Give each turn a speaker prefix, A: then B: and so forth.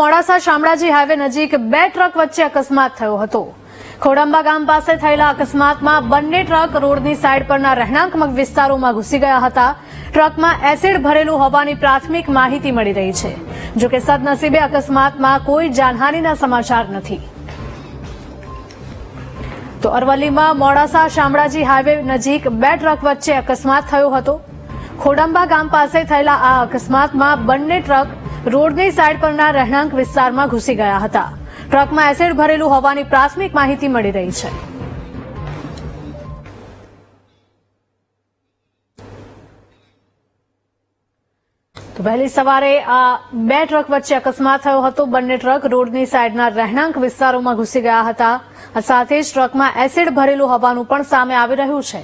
A: Modasa Shamlaji highway નજીક બે truck વચ્ચે અકસ્માત થયો હતો. ખોડંબા ગામ પાસે થયેલા અકસ્માતમાં બંને ટ્રક રોડની સાઈડ પરના રહેણાંક વિસ્તારોમાં ઘૂસી ગયા હતા. ટ્રકમાં એસિડ ભરેલું હોવાની પ્રાથમિક માહિતી મળી રહી છે. જોકે સદનસીબે અકસ્માતમાં કોઈ જાનહાનિના સમાચાર નથી. તો અરવલ્લીમાં મોડાસા શામળાજી હાઈવે નજીક બે ટ્રક વચ્ચે અકસ્માત થયો હતો. ખોડંબા ગામ પાસે થયેલા આ અકસ્માતમાં બંને ટ્રક રોડની સાઈડ પરના રહેણાંક વિસ્તારમાં ઘૂસી ગયા હતા. ટ્રકમાં એસિડ ભરેલું હોવાની પ્રાથમિક માહિતી મળી રહી છે. વહેલી સવારે આ બે ટ્રક વચ્ચે અકસ્માત થયો હતો. બંને ટ્રક રોડની સાઈડના રહેણાંક વિસ્તારોમાં ઘૂસી ગયા હતા. સાથે જ ટ્રકમાં એસિડ ભરેલું હોવાનું પણ સામે આવી રહ્યું છે.